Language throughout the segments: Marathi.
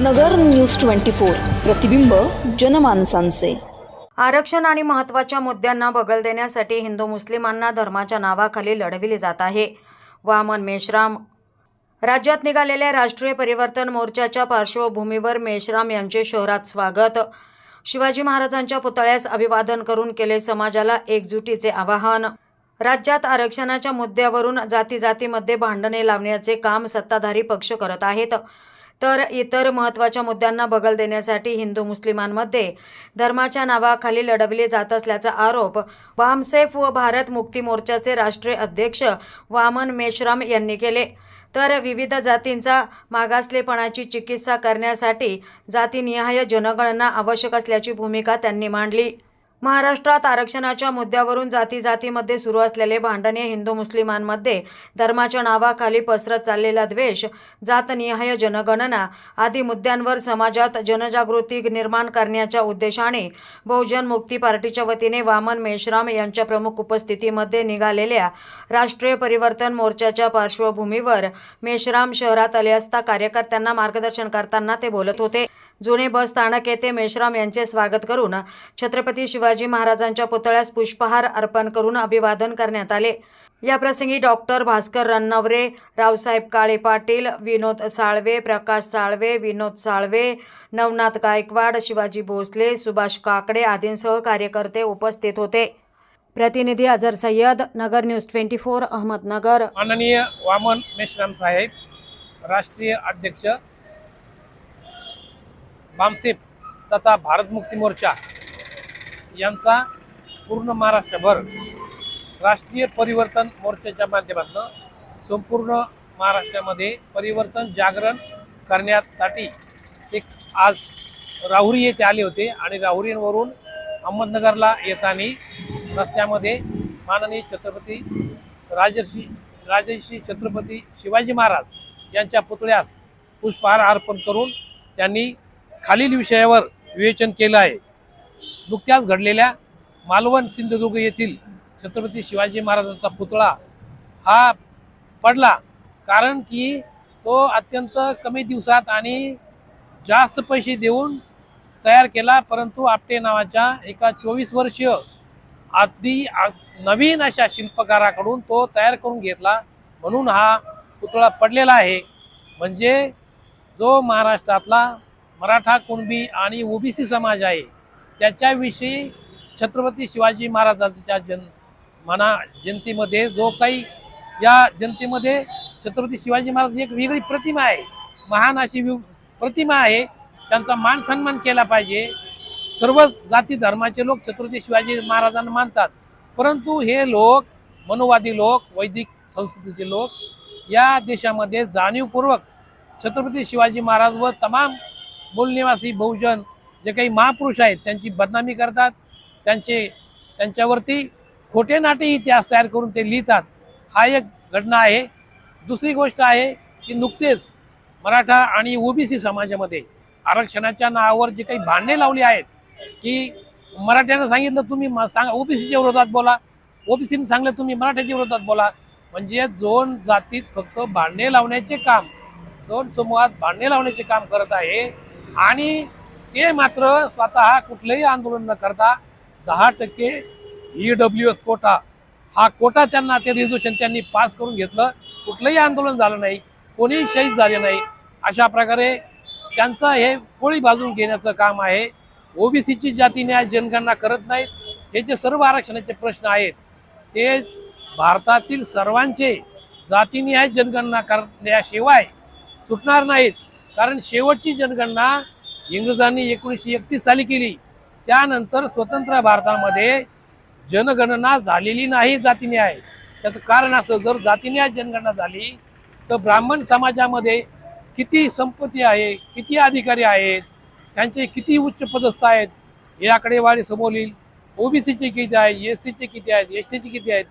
नगर न्यूज ट्वेंटी फोर प्रतिबिंब जनमानसांचे. आरक्षण आणि महत्त्वाच्या मुद्द्यांना बगल देण्यासाठी हिंदू मुस्लिमांना धर्माच्या नावाखाली लढविले जात आहे. वामन मेश्राम. राज्यात निघालेल्या राष्ट्रीय परिवर्तन मोर्चाच्या पार्श्वभूमीवर मेश्राम यांचे शहरात स्वागत. शिवाजी महाराजांच्या पुतळ्यास अभिवादन करून केले समाजाला एकजुटीचे आवाहन. राज्यात आरक्षणाच्या मुद्द्यावरून जाती जातीमध्ये भांडणे लावण्याचे काम सत्ताधारी पक्ष करत आहेत. तर इतर महत्त्वाच्या मुद्द्यांना बगल देण्यासाठी हिंदू मुस्लिमांमध्ये धर्माच्या नावाखाली लढवले जात असल्याचा आरोप वामसेफ व भारत मुक्ती मोर्चाचे राष्ट्रीय अध्यक्ष वामन मेश्राम यांनी केले. तर विविध जातींचा मागासलेपणाची चिकित्सा करण्यासाठी जातीनिहाय जनगणना आवश्यक असल्याची भूमिका त्यांनी मांडली. महाराष्ट्रात आरक्षणाच्या मुद्द्यावरून जाती जातीमध्ये सुरू असलेले भांडणे हिंदू मुस्लिमांमध्ये धर्माच्या नावाखाली पसरत चाललेला द्वेष जातनिहाय जनगणना आदी मुद्द्यांवर समाजात जनजागृती निर्माण करण्याच्या उद्देशाने बहुजन मुक्ती पार्टीच्या वतीने वामन मेश्राम यांच्या प्रमुख उपस्थितीमध्ये निघालेल्या राष्ट्रीय परिवर्तन मोर्चाच्या पार्श्वभूमीवर मेश्राम शहरात आले असता कार्यकर्त्यांना मार्गदर्शन करताना ते बोलत होते. जुने बस स्थानक येथे मेश्राम यांचे स्वागत करून छत्रपती शिवाजी महाराजांच्या पुतळ्यास पुष्पहार अर्पण करून अभिवादन करण्यात आले. या प्रसंगी डॉक्टर भास्कर रन्नवरे रावसाहेब काळे पाटील विनोद साळवे प्रकाश साळवे विनोद साळवे नवनाथ गायकवाड शिवाजी भोसले सुभाष काकडे आदींसह कार्यकर्ते उपस्थित होते. प्रतिनिधी Azhar Sayyad Nagar news twenty four Ahmednagar. माननीय वामन मेश्राम साहेब राष्ट्रीय अध्यक्ष बामसेप तथा भारत मुक्ती मोर्चा यांचा पूर्ण महाराष्ट्रभर राष्ट्रीय परिवर्तन मोर्चाच्या माध्यमातून संपूर्ण महाराष्ट्रामध्ये परिवर्तन जागरण करण्यासाठी एक आज राहुरी येथे आले होते आणि राहुरीवरून अहमदनगरला येताना रस्त्यामध्ये माननीय छत्रपती राजर्षी राजर्षी छत्रपती शिवाजी महाराज यांच्या पुतळ्यास पुष्पहार अर्पण करून त्यांनी खालील विषयावर विवेचन केलं आहे. नुकत्याच घडलेल्या मालवण सिंधुदुर्ग येथील छत्रपती शिवाजी महाराजांचा पुतळा हा पडला. कारण की तो अत्यंत कमी दिवसात आणि जास्त पैसे देऊन तयार केला परंतु आपटे नावाच्या एका चोवीस वर्षीय अगदी आ- नवीन अशा शिल्पकाराकडून तो तयार करून घेतला म्हणून हा पुतळा पडलेला आहे. म्हणजे जो महाराष्ट्रातला मराठा कुणबी आणि ओबीसी समाज आहे त्याच्याविषयी छत्रपती शिवाजी महाराजांच्या जन मना जनतेमध्ये जो काही या जनतेमध्ये छत्रपती शिवाजी महाराज एक वेगळी प्रतिमा आहे महान अशी प्रतिमा आहे त्यांचा मान सन्मान केला पाहिजे. सर्व जाती धर्माचे लोक छत्रपती शिवाजी महाराजांना मानतात. परंतु हे लोक मनोवादी लोक वैदिक संस्कृतीचे लोक या देशामध्ये जाणीवपूर्वक छत्रपती शिवाजी महाराज व तमाम मूलनिवासी बहुजन जे काही महापुरुष आहेत त्यांची बदनामी करतात. त्यांचे त्यांच्यावरती खोटे नाटे इतिहास तयार करून ते लिहितात. हा एक घटना आहे. दुसरी गोष्ट आहे की नुकतेच मराठा आणि ओबीसी समाजामध्ये आरक्षणाच्या नावावर जे काही भांडणे लावली आहेत की मराठ्यानं सांगितलं तुम्ही सांगा ओबीसीच्या विरोधात बोला. ओबीसीने सांगलं तुम्ही मराठ्याच्या विरोधात बोला. म्हणजे दोन जातीत फक्त भांडणे लावण्याचे काम दोन समूहात भांडणे लावण्याचे काम करत आहे. आणि ते मात्र स्वतः कुठलंही आंदोलन न करता दहा टक्के ई डब्ल्यू एस कोटा हा कोटा त्यांना ते रिझर्वेशन त्यांनी पास करून घेतलं. कुठलंही आंदोलन झालं नाही कोणीही शहीद झाले नाही अशा प्रकारे त्यांचं हे पोळी भाजून घेण्याचं काम आहे. ओबीसीची जाती न्याय जनगणना करत नाहीत. हे जे सर्व आरक्षणाचे प्रश्न आहेत ते भारतातील सर्वांचे जातीनिहाय जनगणना करण्याशिवाय सुटणार नाहीत. कारण शेवटची जनगणना इंग्रजांनी एकोणीसशे एकतीस साली केली. त्यानंतर स्वतंत्र भारतामध्ये जनगणना झालेली नाही जातीने आहे. त्याचं कारण असं जर जातीने जनगणना झाली तर ब्राह्मण समाजामध्ये किती संपत्ती आहे किती अधिकारी आहेत त्यांचे किती उच्च पदस्थ आहेत हे आकडेवारी समोर येईल ओबीसीचे किती आहेत एस सीचे किती आहेत एस टीचे किती आहेत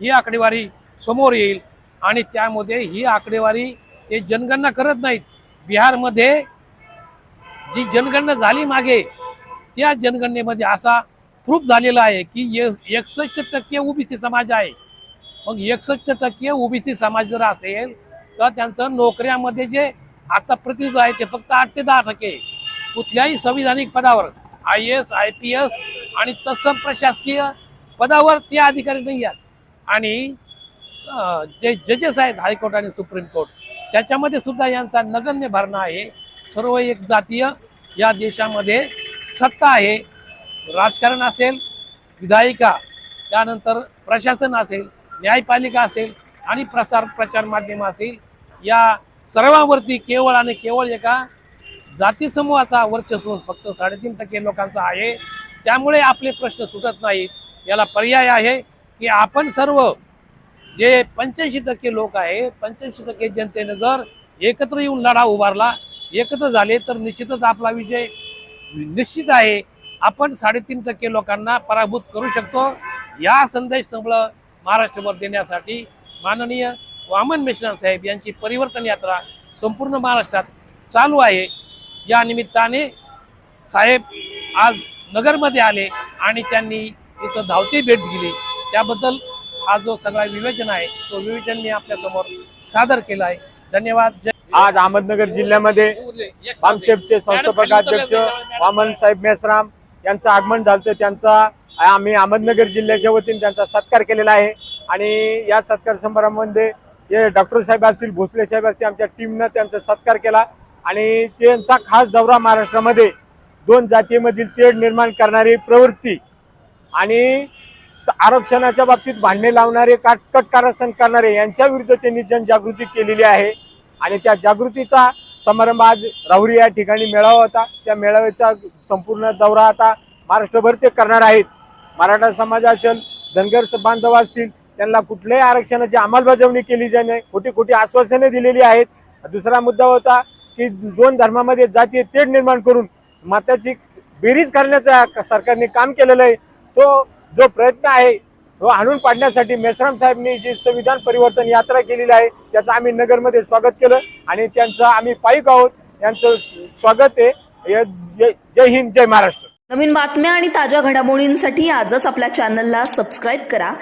ही आकडेवारी समोर येईल. आणि त्यामध्ये ही आकडेवारी ते जनगणना करत नाहीत. बिहारमध्ये जी जनगणना झाली मागे त्या जनगणनेमध्ये असा प्रूफ झालेला आहे की एकसष्ट टक्के ओबीसी समाज आहे. मग एकसष्ट टक्के ओबीसी समाज जर असेल तर त्यांचं नोकऱ्यामध्ये जे आता प्रतिनिधित्व आहे ते फक्त आठ ते दहा टक्के. कुठल्याही संविधानिक पदावर I S I P S आणि तत्सम प्रशासकीय पदावर ते अधिकारी नाही आहेत. आणि जे जजेस आहेत हायकोर्ट आणि सुप्रीम कोर्ट त्याच्यामध्ये सुद्धा यांचा नगण्य भरणा आहे. सर्व एक जातीय या देशामध्ये सत्ता आहे. राजकारण असेल विधायिका त्यानंतर प्रशासन असेल न्यायपालिका असेल आणि प्रसार प्रचार माध्यम असेल या सर्वांवरती केवळ आणि केवळ एका जाती समूहाचा वर्चस्व फक्त साडेतीन टक्के लोकांचा आहे. त्यामुळे आपले प्रश्न सुटत नाहीत. याला पर्याय आहे की आपण सर्व जे पंच्याऐंशी टक्के लोक आहे पंच्याऐंशी टक्के जनतेने जर एकत्र येऊन लढा उभारला एकत्र झाले तर निश्चितच आपला विजय निश्चित आहे. आपण साडेतीन टक्के लोकांना पराभूत करू शकतो. या संदेश सबळ महाराष्ट्रभर देण्यासाठी माननीय वामन मिश्रा साहेब यांची परिवर्तन यात्रा संपूर्ण महाराष्ट्रात चालू आहे. या निमित्ताने साहेब आज नगरमध्ये आले आणि त्यांनी इथं धावती भेट दिली. त्याबद्दल हा जो सगळा विवेचन आहे तो विवेचन मी आपल्यासमोर सादर केला आहे. धन्यवाद. आज अहमदनगर जिल्ह्यामध्ये बामशेपचे संस्थापक अध्यक्ष वामन साहेब मेसराम यांचं आगमन झालं त्यांचा आम्ही अहमदनगर जिल्ह्याच्या वतीने त्यांचा सत्कार केलेला आहे. आणि या सत्कार समारंभामध्ये हे डॉक्टर साहेब असतील भोसले साहेब असतील आमच्या टीमनं त्यांचा सत्कार केला. आणि त्यांचा खास दौरा महाराष्ट्रामध्ये दोन जातीमधील तेढ निर्माण करणारी प्रवृत्ती. आणि आरक्षणाच्या बाबतीत भांडणे लावणारे काटकट कारस्थान करणारे यांच्या विरुद्ध त्यांनी जनजागृती केलेली आहे. आणि त्या जागृतीचा समारंभ आज राहुरी या ठिकाणी मेळावा होता. त्या मेळाव्याचा संपूर्ण दौरा आता महाराष्ट्रभर ते करणार आहेत. मराठा समाज असेल धनगर स- बांधव असतील त्यांना कुठल्याही आरक्षणाची अंमलबजावणी केली जाणे खोटी खोटी आश्वासने दिलेली आहेत. दुसरा मुद्दा होता की दोन धर्मामध्ये जातीय तेढ निर्माण करून माताची बेरीज करण्याचा सरकारने काम केलेलं आहे. तो जो प्रयत्न आहे तो आणून पाडण्यासाठी मेसराम साहेबनी जी संविधान परिवर्तन यात्रा केलेली आहे त्याचं आम्ही नगरमध्ये स्वागत केलं आणि त्यांचं आम्ही पायिक आहोत. यांचं स्वागत आहे. जय जय हिंद जय महाराष्ट्र. नवीन बातम्या आणि ताज्या घडामोडींसाठी आजच आपल्या चॅनलला सबस्क्राईब करा.